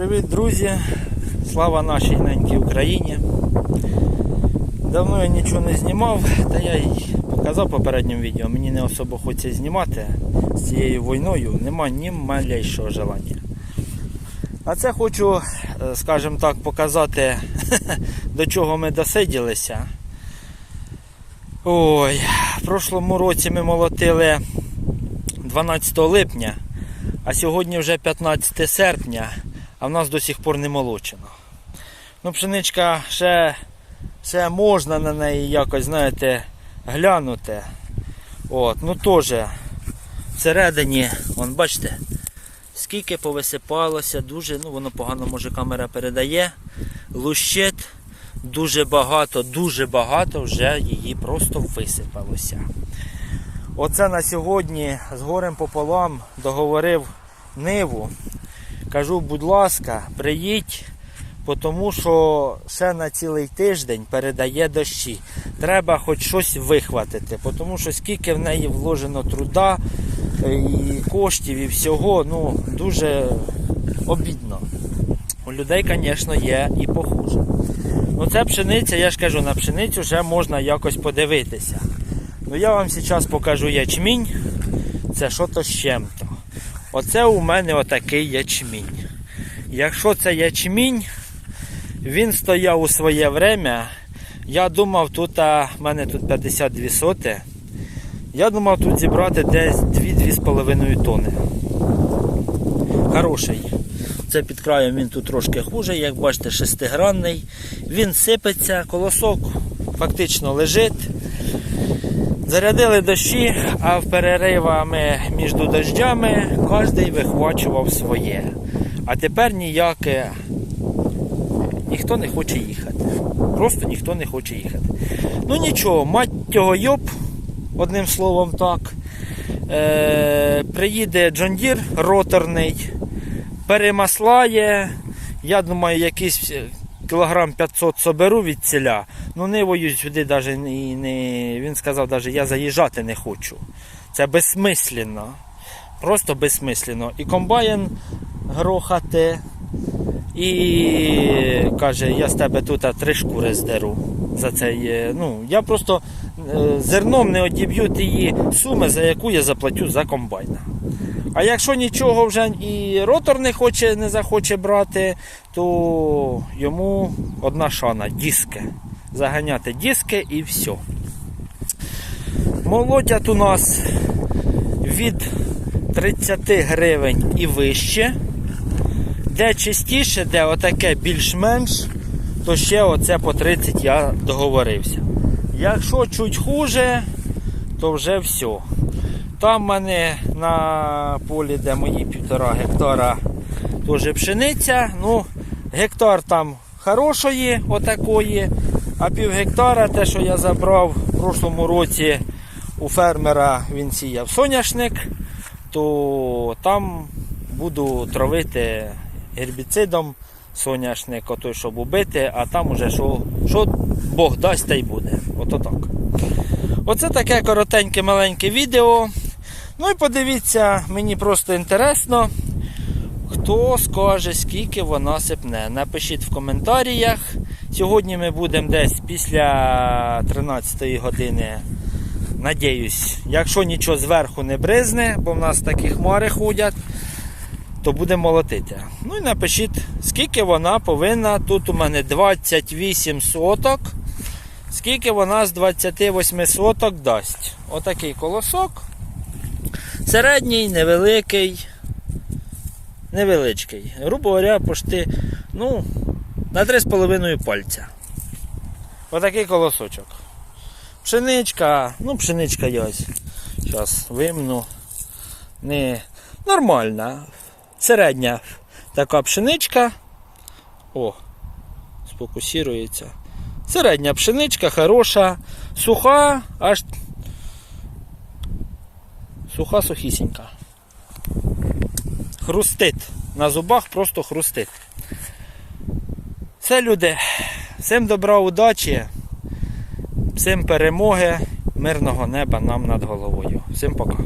Привіт, друзі! Слава нашій ненькій Україні. Давно я нічого не знімав, та я й показав в попередньому відео. Мені не особо хочеться знімати з цією війною, нема ні малейшого желання. А це хочу, е, скажімо так, показати, до чого ми досиділися. Ой, в прошлому році ми молотили 12 липня, а сьогодні вже 15 серпня, а в нас до сих пор не молочено. Ну, пшеничка ще, ще можна на неї якось, знаєте, глянути. От, ну теж всередині, вон, бачите, скільки повисипалося, дуже, ну воно погано може камера передає. Лущит, дуже багато, дуже багато вже її просто висипалося. Оце на сьогодні з горем пополам договорив Ниву. Кажу, будь ласка, приїдь, тому що ще на цілий тиждень передає дощі. Треба хоч щось вихватити, тому що скільки в неї вложено труда е, і коштів і всього, ну дуже обідно. У людей, звісно, є і похуже. Ну це пшениця, я ж кажу, на пшеницю вже можна якось подивитися. Ну я вам зараз покажу ячмінь. Це що то з чим-то. Оце у мене отакий ячмінь. Якщо це ячмінь, він стояв у своє время. Я думав, тут а, в мене тут 52 соти. Я думав тут зібрати десь 2-2,5 тони. Хороший. Це під краєм він тут трошки хуже, як бачите, шестигранний. Він сипеться, колосок фактично лежить. Зарядили дощі, а в переривами між дощами кожен вихвачував своє. А тепер ніяке ніхто не хоче їхати. Просто ніхто не хоче їхати. Ну нічого, мать його йоп, одним словом так. Е, Приїде Джондір роторний, перемаслає. Я думаю, якийсь кілограм 500 соберу від ціля. Ну нивою сюди навіть і не. Він сказав, навіть я заїжджати не хочу. Це безсмислено. Просто безсмислено. І комбайн грохати. І каже, я з тебе тут три шкури здеру. За цей, ну, я просто е, зерном не одіб'ю тієї суми, за яку я заплатю за комбайна. А якщо нічого вже і ротор не хоче, не захоче брати, то йому одна шана диски. Заганяти диски і все. Молотять у нас від 30 гривень і вище. Де чистіше, де отаке більш-менш, то ще оце по 30 я договорився. Якщо чуть хуже, то вже все. Там в мене на полі, де мої півтора гектара, теж пшениця. Ну, гектар там хорошої, отакої, а пів гектара, те, що я забрав в прошлому році у фермера, він сіяв соняшник, то там буду травити гербіцидом соняшник, той, щоб убити, а там уже що, що Бог дасть, та й буде. Ото так. Оце таке коротеньке маленьке відео. Ну і подивіться, мені просто інтересно, хто скаже, скільки вона сипне. Напишіть в коментарях. Сьогодні ми будемо десь після 13 години. Надіюсь, якщо нічого зверху не бризне, бо в нас такі хмари ходять, то будемо молотити. Ну і напишіть, скільки вона повинна. Тут у мене 28 соток. Скільки вона з 28 соток дасть. Отакий колосок. Середній, невеликий, невеличкий. Грубо говоря, пошти, ну, на 3,5 пальця. Отакий колосочок. Пшеничка, ну, пшеничка я ось. Зараз вимну. Не нормальна. Середня така пшеничка. О, сфокусується. Середня пшеничка, хороша, суха, аж суха сухісінька. Хрустить. На зубах просто хрустить. Все, люди. Всім добра, удачі, всім перемоги, мирного неба нам над головою. Всім пока.